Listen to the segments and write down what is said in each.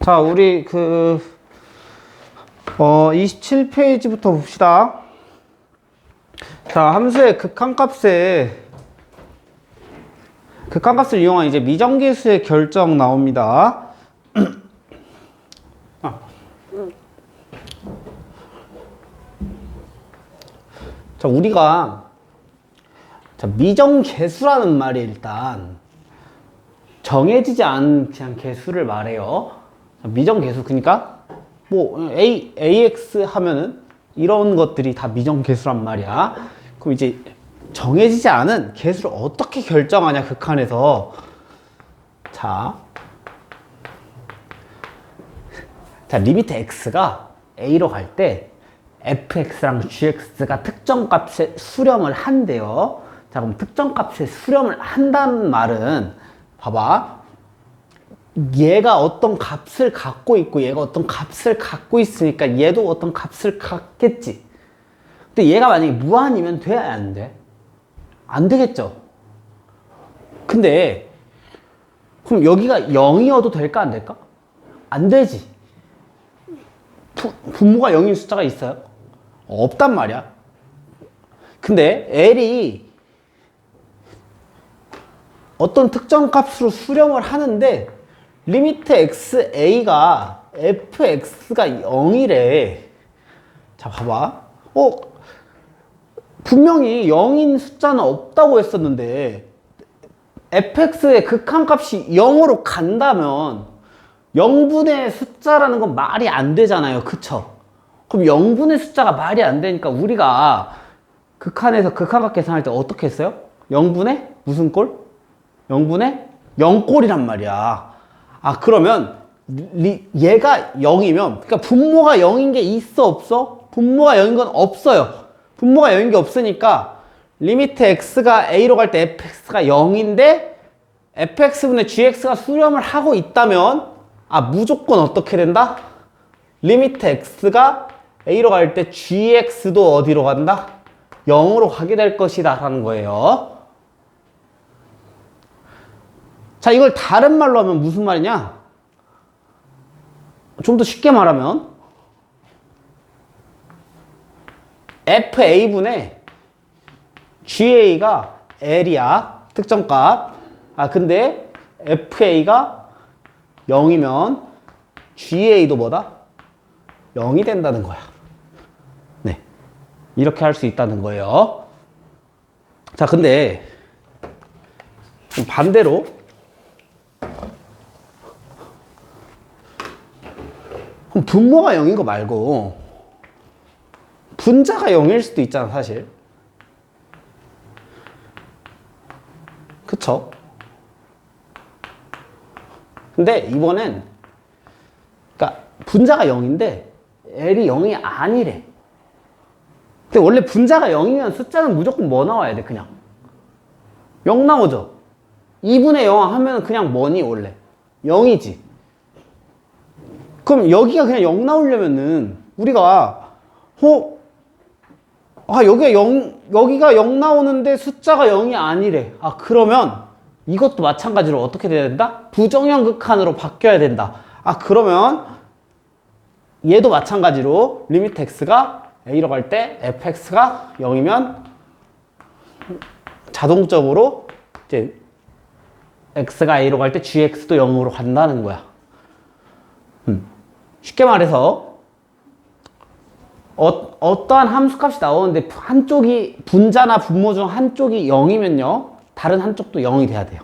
자, 우리 그, 어, 27페이지부터 봅시다. 자, 함수의 극한값에, 극한값을 이용한 이제 미정계수의 결정 나옵니다. 아. 자, 우리가, 자, 미정계수라는 말이 일단, 정해지지 않은 그냥 개수를 말해요. 미정 개수 그러니까 뭐 a ax 하면은 이런 것들이 다 미정 개수란 말이야. 그럼 이제 정해지지 않은 개수를 어떻게 결정하냐 극한에서 자. 자, 리미트 x가 a로 갈 때 fx랑 gx가 특정 값에 수렴을 한대요. 자, 그럼 특정 값에 수렴을 한다는 말은 봐봐. 얘가 어떤 값을 갖고 있고 얘가 어떤 값을 갖고 있으니까 얘도 어떤 값을 갖겠지. 근데 얘가 만약에 무한이면 돼? 안 돼? 안 되겠죠? 근데 그럼 여기가 0이어도 될까 안 될까? 안 되지. 부, 분모가 0인 숫자가 있어요? 없단 말이야. 근데 L이 어떤 특정 값으로 수렴을 하는데 리미트 xa가 fx가 0이래. 자, 봐봐. 어, 분명히 0인 숫자는 없다고 했었는데 fx의 극한값이 0으로 간다면 0분의 숫자라는 건 말이 안 되잖아요. 그쵸? 그럼 0분의 숫자가 말이 안 되니까 우리가 극한에서 극한값 계산할 때 어떻게 했어요? 0분의 무슨 꼴? 0분의 0꼴이란 말이야. 아, 그러면 리, 얘가 0이면 그러니까 분모가 0인 게 있어 없어? 분모가 0인 건 없어요. 분모가 0인 게 없으니까 리미트 x가 a로 갈 때 fx가 0인데 fx분의 gx가 수렴을 하고 있다면 아 무조건 어떻게 된다? 리미트 x가 a로 갈 때 gx도 어디로 간다? 0으로 가게 될 것이다 라는 거예요. 자, 이걸 다른 말로 하면 무슨 말이냐? 좀 더 쉽게 말하면 FA분의 GA가 L이야. 특정값. 아, 근데 FA가 0이면 GA도 뭐다? 0이 된다는 거야. 네. 이렇게 할 수 있다는 거예요. 자, 근데 반대로 그럼 분모가 0인 거 말고 분자가 0일 수도 있잖아 사실. 그쵸? 근데 이번엔 그러니까 분자가 0인데 L이 0이 아니래. 근데 원래 분자가 0이면 숫자는 무조건 뭐 나와야 돼 그냥? 0 나오죠? 2분의 0 하면 그냥 뭐니 원래? 0이지 그럼 여기가 그냥 0 나오려면은 우리가 어? 아 여기가 0 여기가 0 나오는데 숫자가 0이 아니래. 아 그러면 이것도 마찬가지로 어떻게 돼야 된다? 부정형 극한으로 바뀌어야 된다. 아 그러면 얘도 마찬가지로 리미트 x가 a로 갈때 fx가 0이면 자동적으로 이제 x가 a로 갈 때 gx도 0으로 간다는 거야. 쉽게 말해서 어, 어떠한 함수값이 나오는데 한쪽이 분자나 분모 중 한쪽이 0이면요 다른 한쪽도 0이 돼야 돼요.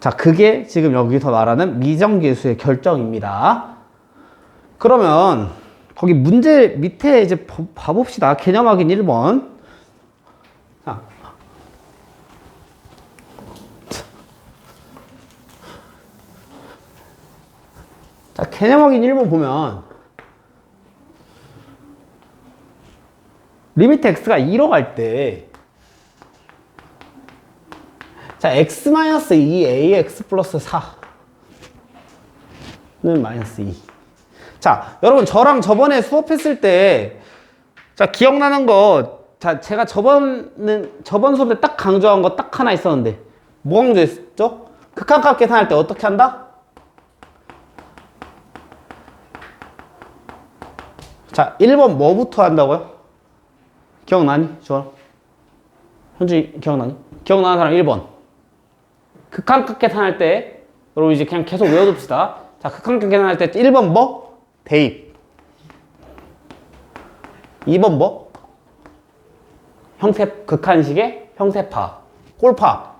자 그게 지금 여기서 말하는 미정계수의 결정입니다. 그러면 거기 문제 밑에 이제 봐- 봐봅시다. 개념 확인 1번 개념 확인 1번 보면 리미트 x가 2로 갈 때 자, x-2 ax 플러스 4는 마이너스 2. 자, 여러분 저랑 저번에 수업했을 때 자, 기억나는 거 자, 제가 저번은 저번 수업 때 딱 강조한 거 딱 하나 있었는데 뭐 강조했죠? 극한값 계산할 때 어떻게 한다? 자, 1번 뭐부터 한다고요? 기억나니? 좋아. 현준이 기억나니? 기억나는 사람 1번. 극한극 계산할 때, 여러분 이제 그냥 계속 외워둡시다. 자, 극한극 계산할 때 1번 뭐? 대입. 2번 뭐? 형태, 극한식의 형태파. 꼴파.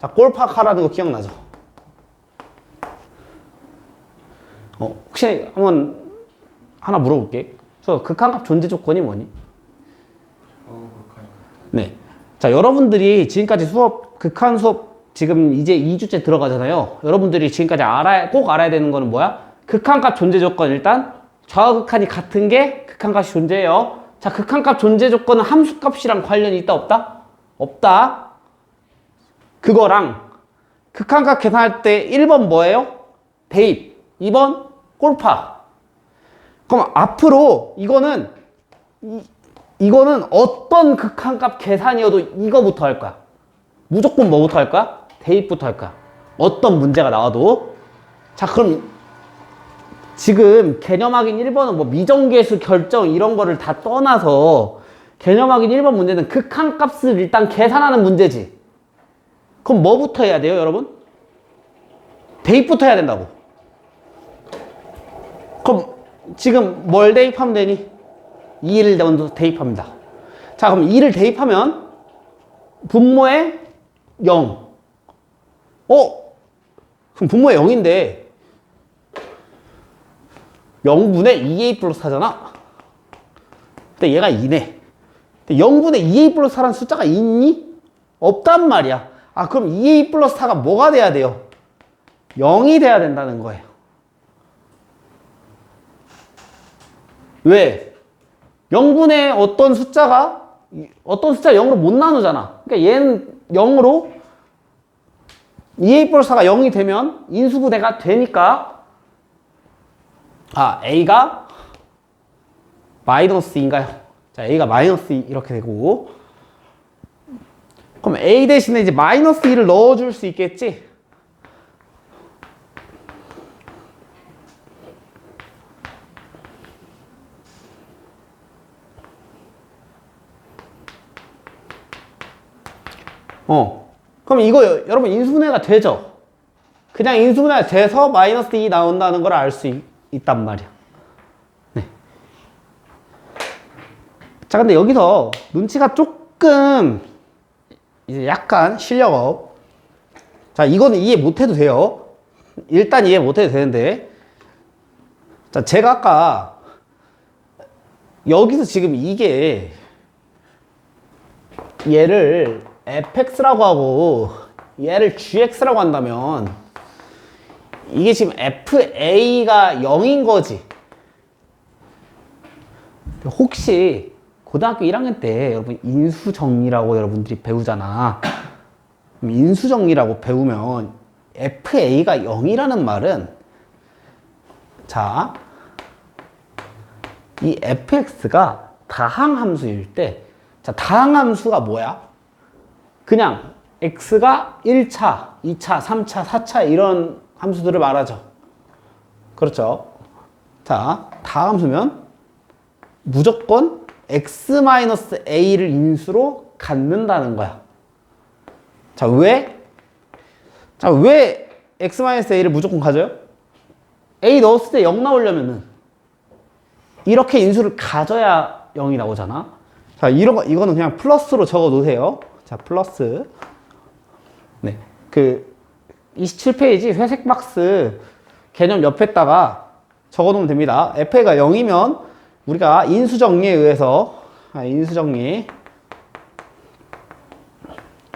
자, 꼴파카라는 거 기억나죠? 어, 혹시 한번 하나 물어볼게. 저 극한값 존재 조건이 뭐니? 네. 자, 여러분들이 지금까지 수업, 극한 수업 지금 이제 2주째 들어가잖아요. 여러분들이 지금까지 알아야, 꼭 알아야 되는 거는 뭐야? 극한값 존재 조건 일단 좌극한이 같은 게 극한값이 존재해요. 자, 극한값 존재 조건은 함수값이랑 관련이 있다 없다? 없다. 그거랑 극한값 계산할 때 1번 뭐예요? 대입. 2번 꼴파. 그럼 앞으로 이거는 이, 이거는 어떤 극한값 계산이어도 이거부터 할 거야. 무조건 뭐부터 할 거야? 대입부터 할 거야. 어떤 문제가 나와도. 자, 그럼 지금 개념 확인 1번은 뭐 미정계수 결정 이런 거를 다 떠나서 개념 확인 1번 문제는 극한값을 일단 계산하는 문제지. 그럼 뭐부터 해야 돼요, 여러분? 대입부터 해야 된다고. 그럼 지금 뭘 대입하면 되니? 2를 먼저 대입합니다. 자, 그럼 2를 대입하면 분모에 0. 어? 그럼 분모에 0인데 0분의 2a 플러스 4잖아? 근데 얘가 2네. 근데 0분의 2a 플러스 4라는 숫자가 있니? 없단 말이야. 아, 그럼 2a 플러스 4가 뭐가 돼야 돼요? 0이 돼야 된다는 거예요. 왜? 0분의 어떤 숫자가 어떤 숫자 0으로 못 나누잖아. 그러니까 얘는 0으로 2a 플러스 4가 0이 되면 인수분해가 되니까 아 a가 마이너스 2인가요? 자 a가 마이너스 2 이렇게 되고 그럼 a 대신에 이제 마이너스 2를 넣어줄 수 있겠지? 어. 그럼 이거 여- 여러분 인수분해가 되죠? 그냥 인수분해가 돼서 마이너스 2 나온다는 걸 알 수 있단 말이야. 네. 자, 근데 여기서 눈치가 조금 이제 약간 실력업. 자, 이거는 이해 못 해도 돼요. 일단 이해 못 해도 되는데. 자, 제가 아까 여기서 지금 이게 얘를 fx라고 하고 얘를 gx라고 한다면 이게 지금 fa가 0인 거지. 혹시 고등학교 1학년 때 여러분 인수정리라고 여러분들이 배우잖아. 인수정리라고 배우면 fa가 0이라는 말은 자, 이 fx가 다항 함수일 때 자, 다항 함수가 뭐야? 그냥 x가 1차, 2차, 3차, 4차 이런 함수들을 말하죠. 그렇죠. 자, 다 함수면 무조건 x-a를 인수로 갖는다는 거야. 자, 왜? 자, 왜 x-a를 무조건 가져요? a 넣었을 때 0 나오려면은 이렇게 인수를 가져야 0이 나오잖아. 자, 이런 거, 이거는 그냥 플러스로 적어 놓으세요. 자, 플러스. 네. 그, 27페이지 회색 박스 개념 옆에다가 적어 놓으면 됩니다. FA가 0이면 우리가 인수정리에 의해서, 아, 인수정리.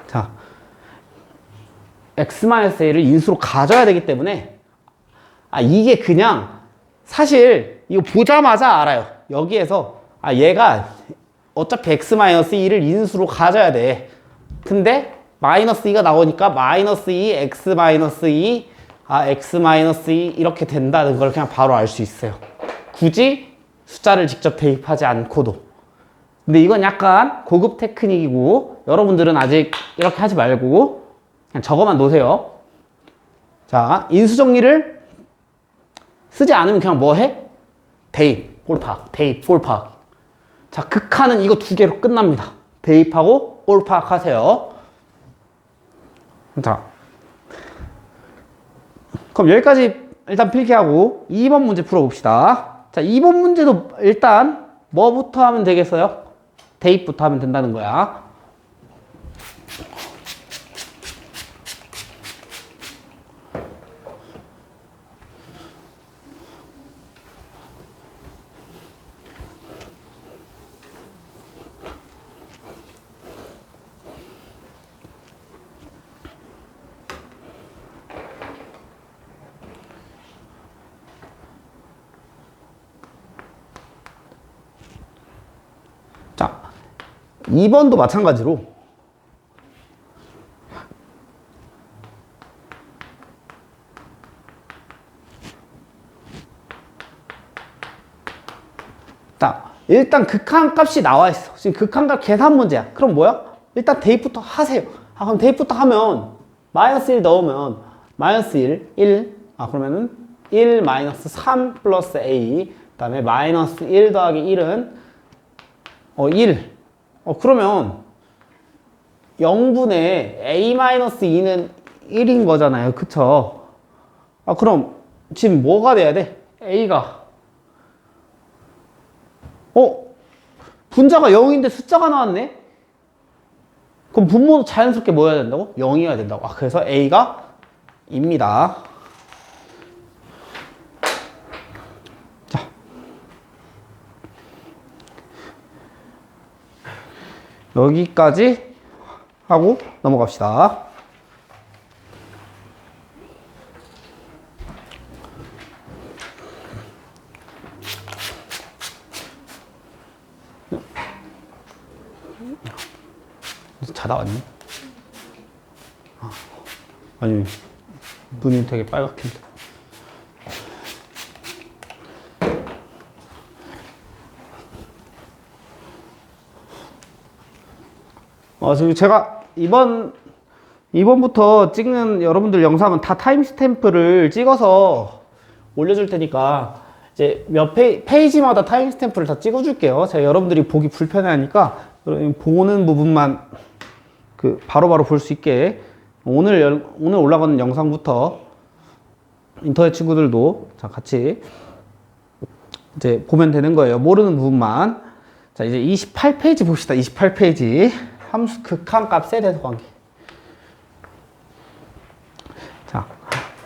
자, X-A를 인수로 가져야 되기 때문에, 아, 이게 그냥, 사실, 이거 보자마자 알아요. 여기에서, 아, 얘가 어차피 x-2를 인수로 가져야 돼. 근데 마이너스 2가 나오니까 마이너스 2, x 마이너스 2, 아 x 마이너스 2 이렇게 된다는 걸 그냥 바로 알 수 있어요. 굳이 숫자를 직접 대입하지 않고도. 근데 이건 약간 고급 테크닉이고 여러분들은 아직 이렇게 하지 말고 그냥 저거만 놓으세요. 자, 인수 정리를 쓰지 않으면 그냥 뭐 해? 대입. 꼴파악, 대입, 꼴파악. 자, 극한은 이거 두 개로 끝납니다. 대입하고 꼴파악 하세요. 자. 그럼 여기까지 일단 필기하고 2번 문제 풀어봅시다. 자, 2번 문제도 일단 뭐부터 하면 되겠어요? 대입부터 하면 된다는 거야. 자, 2번도 마찬가지로 자, 일단 극한값이 나와 있어. 지금 극한값 계산 문제야. 그럼 뭐야? 일단 대입부터 하세요. 아, 그럼 대입부터 하면 마이너스 1 넣으면 마이너스 1, 1. 아, 그러면은 1 마이너스 3 플러스 a. 그 다음에 마이너스 1 더하기 1은 어, 1. 어, 그러면 0분의 a-2는 1인 거잖아요. 그쵸? 아, 그럼 지금 뭐가 돼야 돼? a가. 어? 분자가 0인데 숫자가 나왔네? 그럼 분모도 자연스럽게 뭐 해야 된다고? 0이어야 된다고. 아, 그래서 a가 입니다. 여기까지 하고 넘어갑시다. 자다 왔니? 아, 아니 눈이 되게 빨갛긴 어, 지금 제가 이번, 이번부터 찍는 여러분들 영상은 다 타임스탬프를 찍어서 올려줄 테니까 이제 몇 페이, 페이지마다 타임스탬프를 다 찍어줄게요. 제가 여러분들이 보기 불편해하니까 보는 부분만 그 바로바로 볼 수 있게 오늘 열- 오늘 올라가는 영상부터 인터넷 친구들도 자 같이 이제 보면 되는 거예요. 모르는 부분만. 자, 이제 28페이지 봅시다. 28페이지. 함수 극한 값에 대해서 관계. 자,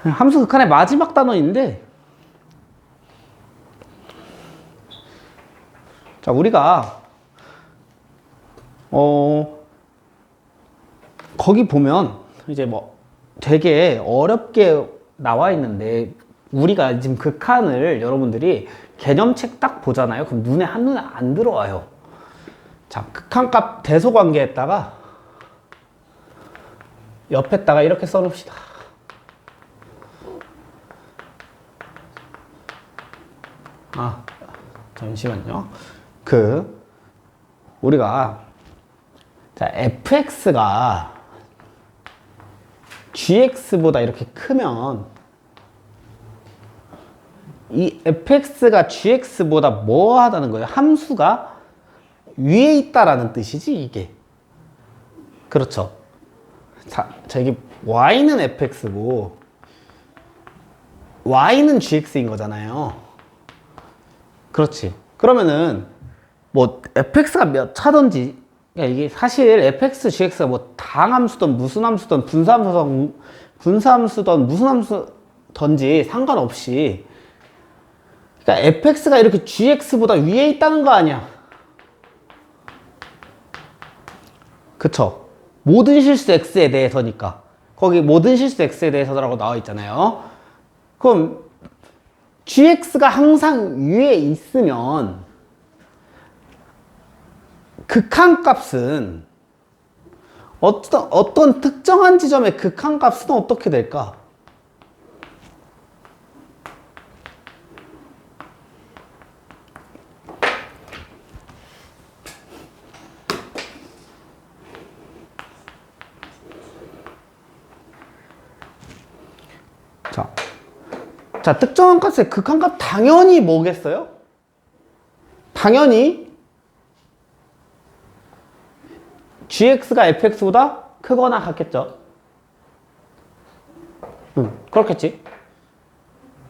함수 극한의 마지막 단어인데 자, 우리가 어 거기 보면 이제 뭐 되게 어렵게 나와 있는데 우리가 지금 극한을 여러분들이 개념책 딱 보잖아요. 그럼 눈에 한눈에 안 들어와요. 자, 극한값 대소 관계에다가 옆에다가 이렇게 써놓읍시다. 아, 잠시만요. 그 우리가 자, fx가 gx보다 이렇게 크면 이 fx가 gx보다 뭐 하다는 거예요? 함수가 위에 있다라는 뜻이지 이게. 그렇죠. 자, 자 이게 y는 fx고 y는 gx인 거잖아요. 그렇지. 그러면은 뭐 fx가 몇 차든지 그러니까 이게 사실 fx, gx가 뭐 당함수든 무슨 함수든 분사함수든 분사함수든 무슨 함수든지 상관없이. 그러니까 fx가 이렇게 gx보다 위에 있다는 거 아니야. 그쵸? 모든 실수 x에 대해서니까. 거기 모든 실수 x에 대해서라고 나와 있잖아요. 그럼 gx가 항상 위에 있으면 극한값은 어떤 어떤 특정한 지점의 극한값은 어떻게 될까? 자, 자 특정한 값의 극한값 당연히 뭐겠어요? 당연히 gx가 fx보다 크거나 같겠죠. 응, 그렇겠지.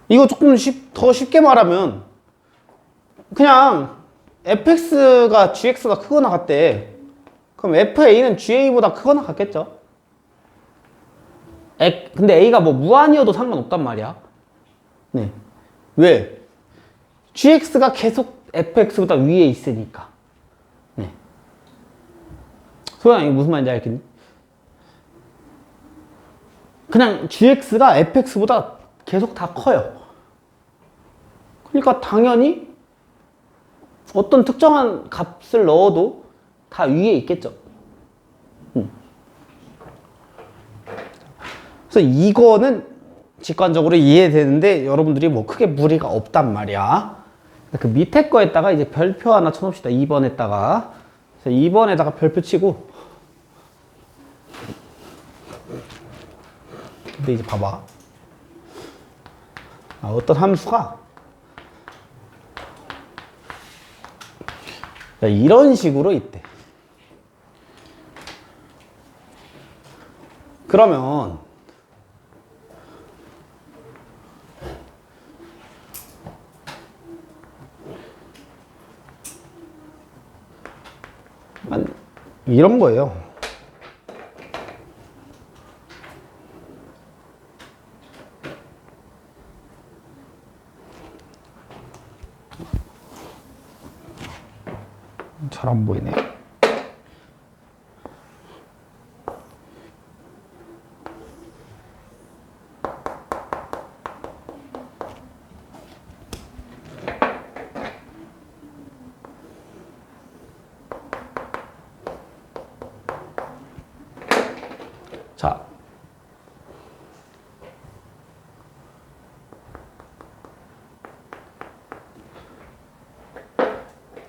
이거 조금 쉽, 더 쉽게 말하면 그냥 fx가 gx가 크거나 같대. 그럼 fa는 ga보다 크거나 같겠죠. 에, 근데 a가 뭐 무한이어도 상관없단 말이야. 네. 왜? gx가 계속 fx보다 위에 있으니까. 네. 소연아, 이게 무슨 말인지 알겠니? 그냥 gx가 fx보다 계속 다 커요. 그러니까 당연히 어떤 특정한 값을 넣어도 다 위에 있겠죠. 음. 그래서 이거는 직관적으로 이해되는데 여러분들이 뭐 크게 무리가 없단 말이야. 그 밑에 거에다가 이제 별표 하나 쳐놓읍시다. 2번에다가. 그래서 2번에다가 별표 치고. 근데 이제 봐봐. 아, 어떤 함수가 자, 이런 식으로 있대. 그러면 한 이런 거예요. 잘 안 보이네. 자.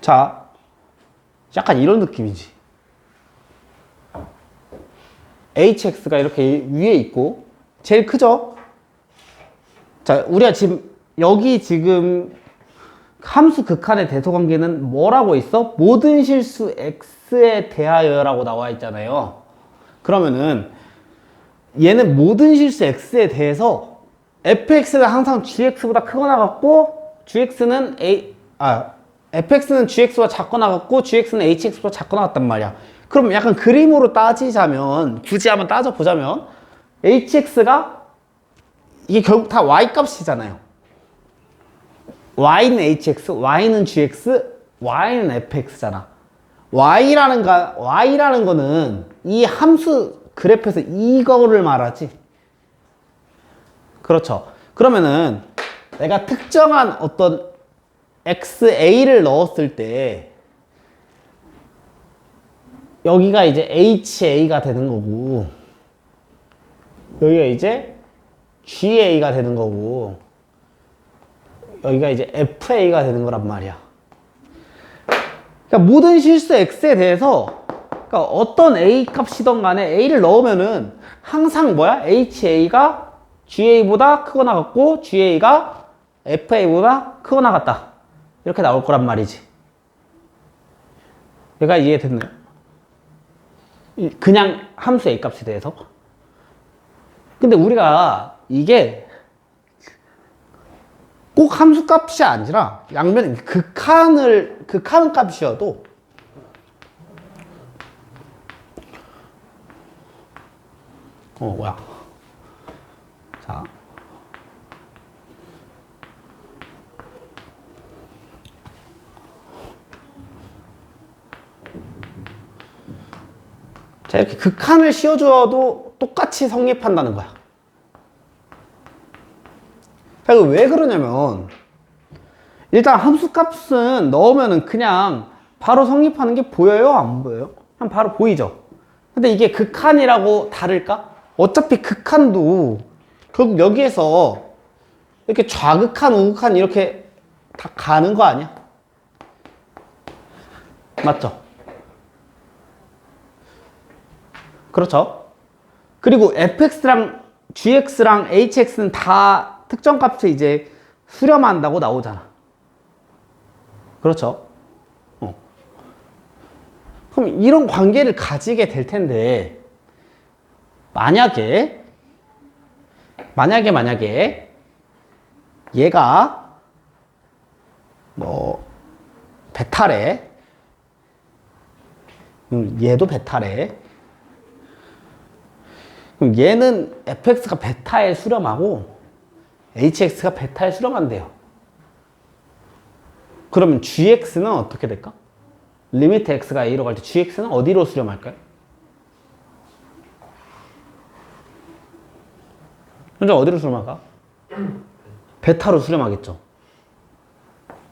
자, 약간 이런 느낌이지. hx가 이렇게 위에 있고, 제일 크죠? 자, 우리가 지금, 여기 지금 함수 극한의 대소관계는 뭐라고 있어? 모든 실수 x에 대하여라고 나와 있잖아요. 그러면은, 얘는 모든 실수 x에 대해서 fx가 항상 gx보다 크거나 같고, gx는 a, 아, fx는 gx보다 작거나 같고 gx는 hx보다 작거나 같단 말이야. 그럼 약간 그림으로 따지자면 굳이 한번 따져보자면 hx가 이게 결국 다 y 값이잖아요. y는 hx, y는 gx, y는 fx잖아. y라는 가 y라는 거는 이 함수 그래프에서 이거를 말하지. 그렇죠. 그러면은 내가 특정한 어떤 XA를 넣었을 때 여기가 이제 HA가 되는 거고 여기가 이제 GA가 되는 거고 여기가 이제 FA가 되는 거란 말이야. 그러니까 모든 실수 X에 대해서 그러니까 어떤 A 값이든 간에 A를 넣으면은 항상 뭐야? HA가 GA보다 크거나 같고 GA가 FA보다 크거나 같다. 이렇게 나올 거란 말이지. 얘가 이해됐나요? 이- 그냥 함수 A 값에 대해서. 근데 우리가 이게 꼭 함수 값이 아니라 양면 극한을 극한 값이어도 어 뭐야 자, 이렇게 극한을 씌워줘도 똑같이 성립한다는 거야. 자, 이거 왜 그러냐면, 일단 함수 값은 넣으면은 그냥 바로 성립하는 게 보여요? 안 보여요? 그냥 바로 보이죠? 근데 이게 극한이라고 다를까? 어차피 극한도 결국 여기에서 이렇게 좌극한, 우극한 이렇게 다 가는 거 아니야? 맞죠? 그렇죠. 그리고 fx랑 gx랑 hx는 다 특정 값을 이제 수렴한다고 나오잖아. 그렇죠. 그럼 이런 관계를 가지게 될 텐데 만약에 만약에 만약에 얘가 뭐 베타래 음, 얘도 베타래 그럼 얘는 fx가 베타에 수렴하고 hx가 베타에 수렴한대요 그러면 gx는 어떻게 될까? 리미트 x가 a로 갈 때 gx는 어디로 수렴할까요? 현재 어디로 수렴할까? 베타로 수렴하겠죠.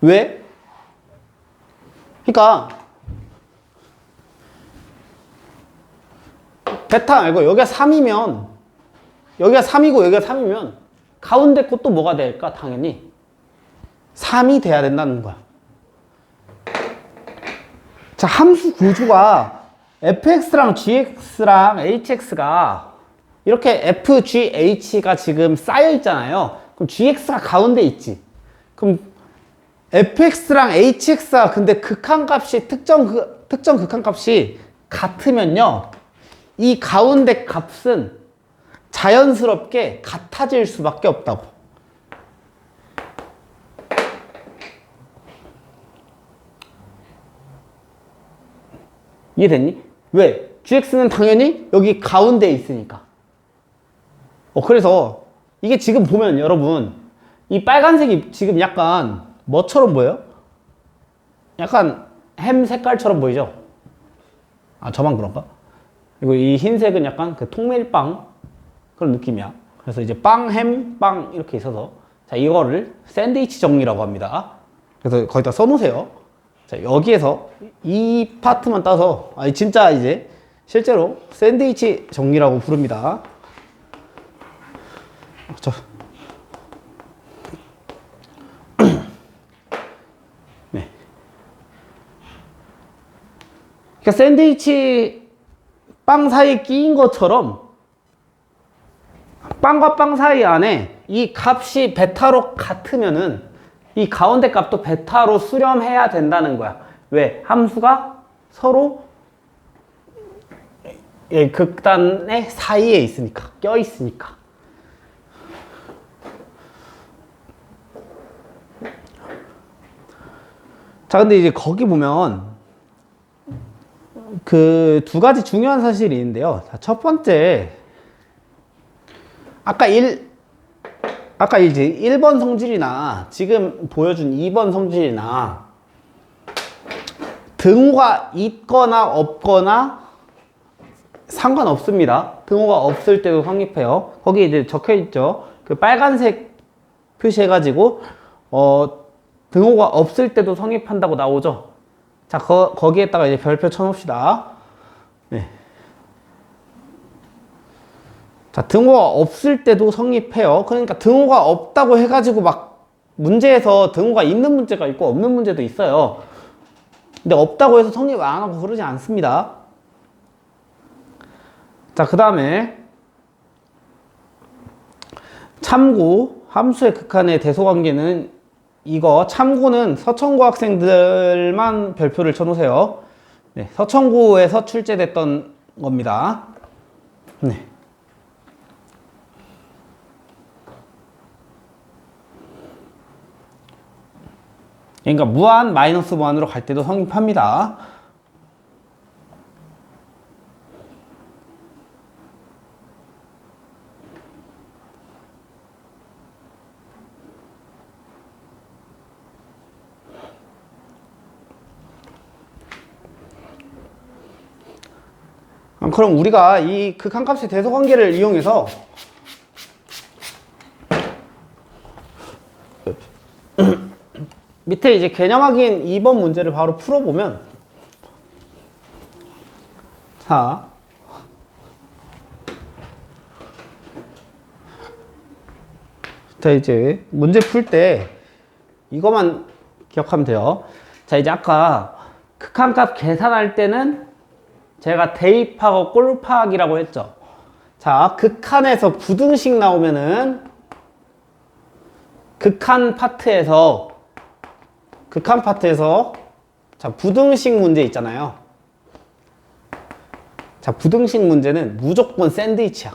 왜? 그러니까 베타 말고 여기가 3이면 여기가 3이고 여기가 3이면 가운데 것도 뭐가 될까? 당연히 3이 돼야 된다는 거야. 자, 함수 구조가 fx랑 gx랑 hx가 이렇게 fgh가 지금 쌓여 있잖아요. 그럼 gx가 가운데 있지. 그럼 fx랑 hx가 근데 극한값이 특정 그, 특정 극한값이 같으면요. 이 가운데 값은 자연스럽게 같아질 수밖에 없다고. 이해됐니? 왜? gx는 당연히 여기 가운데에 있으니까. 어, 그래서 이게 지금 보면 여러분, 이 빨간색이 지금 약간 뭐처럼 보여요? 약간 햄 색깔처럼 보이죠? 아, 저만 그런가? 그리고 이 흰색은 약간 그 통밀빵 그런 느낌이야. 그래서 이제 빵, 햄, 빵 이렇게 있어서 자, 이거를 샌드위치 정리라고 합니다. 그래서 거기다 써놓으세요. 자, 여기에서 이 파트만 따서, 아니, 진짜 이제 실제로 샌드위치 정리라고 부릅니다. 저. 네. 그러니까 샌드위치 빵 사이에 끼인 것처럼 빵과 빵 사이 안에 이 값이 베타로 같으면은 이 가운데 값도 베타로 수렴해야 된다는 거야. 왜? 함수가 서로 예, 극단의 사이에 있으니까, 껴 있으니까. 자, 근데 이제 거기 보면 그 두 가지 중요한 사실이 있는데요. 자, 첫 번째, 아까 1, 아까 이제 1번 성질이나 지금 보여준 2번 성질이나 등호가 있거나 없거나 상관없습니다. 등호가 없을 때도 성립해요. 거기 이제 적혀 있죠. 그 빨간색 표시해가지고, 어, 등호가 없을 때도 성립한다고 나오죠. 자, 거, 거기에다가 이제 별표 쳐놓읍시다. 네. 자, 등호가 없을 때도 성립해요. 그러니까 등호가 없다고 해가지고 막 문제에서 등호가 있는 문제가 있고 없는 문제도 있어요. 근데 없다고 해서 성립 안 하고 그러지 않습니다. 자, 그 다음에 참고 함수의 극한의 대소관계는 이거 참고는 서천고 학생들만 별표를 쳐놓으세요. 네, 서천고에서 출제됐던 겁니다. 네. 그러니까 무한 마이너스 무한으로 갈 때도 성립합니다. 그럼 우리가 이 극한값의 대소관계를 이용해서 밑에 이제 개념 확인 2번 문제를 바로 풀어보면 자 자, 이제 문제 풀 때 이것만 기억하면 돼요. 자, 이제 아까 극한값 계산할 때는 제가 대입하고 꼴파하기라고 했죠. 자, 극한에서 부등식 나오면은 극한 파트에서 극한 파트에서 자, 부등식 문제 있잖아요. 자, 부등식 문제는 무조건 샌드위치야.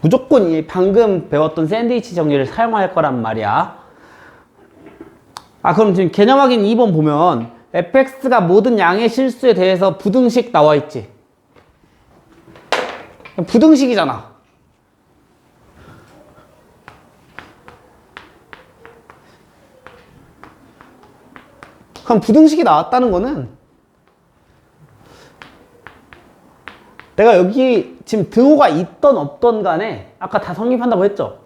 무조건 이 방금 배웠던 샌드위치 정리를 사용할 거란 말이야. 아, 그럼 지금 개념 확인 2번 보면 fx가 모든 양의 실수에 대해서 부등식 나와 있지. 부등식이잖아. 그럼 부등식이 나왔다는 거는 내가 여기 지금 등호가 있던 없던 간에 아까 다 성립한다고 했죠?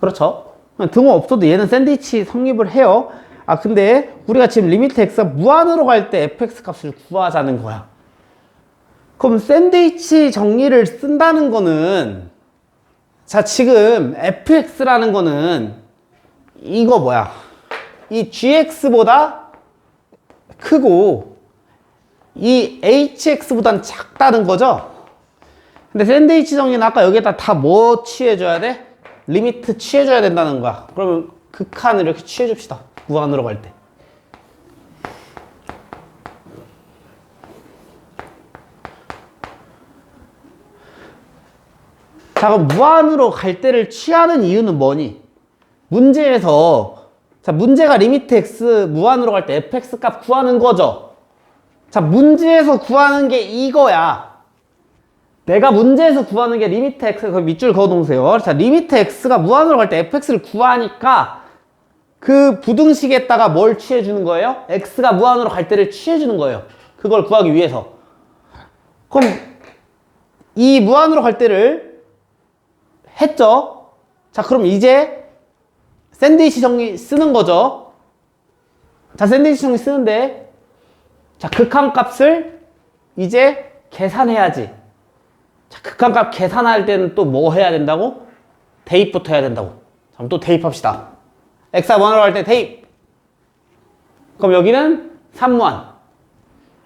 그렇죠? 등호 없어도 얘는 샌드위치 성립을 해요. 아 근데 우리가 지금 리미트 x가 무한으로 갈 때 fx 값을 구하자는 거야. 그럼 샌드위치 정리를 쓴다는 거는 자 지금 fx라는 거는 이거 뭐야? 이 gx보다 크고 이 hx보단 작다는 거죠? 근데 샌드위치 정리는 아까 여기에다 다 뭐 취해줘야 돼? 리미트 취해줘야 된다는 거야. 그러면 극한을 이렇게 취해줍시다. 무한으로 갈 때. 자, 그럼 무한으로 갈 때를 취하는 이유는 뭐니? 문제에서 자, 문제가 리미트 x 무한으로 갈 때 fx 값 구하는 거죠. 자, 문제에서 구하는 게 이거야. 내가 문제에서 구하는 게 리미트 x, 그 밑줄 그어 놓으세요. 자, 리미트 x가 무한으로 갈 때 fx를 구하니까 그 부등식에다가 뭘 취해 주는 거예요? x가 무한으로 갈 때를 취해 주는 거예요. 그걸 구하기 위해서. 그럼 이 무한으로 갈 때를 했죠? 자, 그럼 이제 샌드위치 정리 쓰는 거죠. 자, 샌드위치 정리 쓰는데, 자, 극한 값을 이제 계산해야지. 자, 극한 값 계산할 때는 또 뭐 해야 된다고? 대입부터 해야 된다고. 자, 그럼 또 대입합시다. x가 무한으로 갈때 대입. 그럼 여기는 3무한.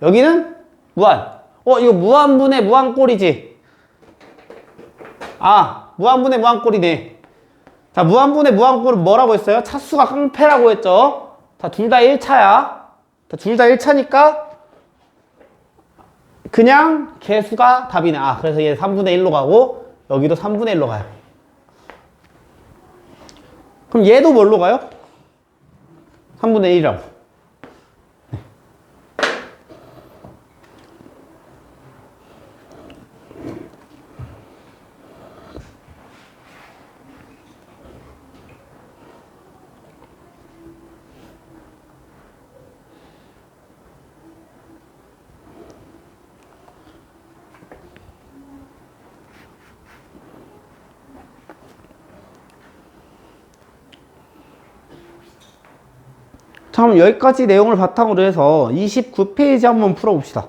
여기는 무한. 어, 이거 무한분의 무한꼴이지. 아, 무한분의 무한꼴이네. 자, 무한분의 무한꼴은 뭐라고 했어요? 차수가 깡패라고 했죠? 자, 둘 다 1차야. 자, 둘 다 1차니까 그냥 개수가 답이네. 아, 그래서 얘 3분의 1로 가고 여기도 3분의 1로 가요. 그럼 얘도 뭘로 가요? 3분의 1이라고. 자, 그럼 여기까지 내용을 바탕으로 해서 29페이지 한번 풀어봅시다.